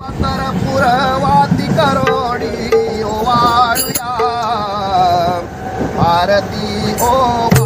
पुरवाती Karodi ओ वाळूया. Bharti ओ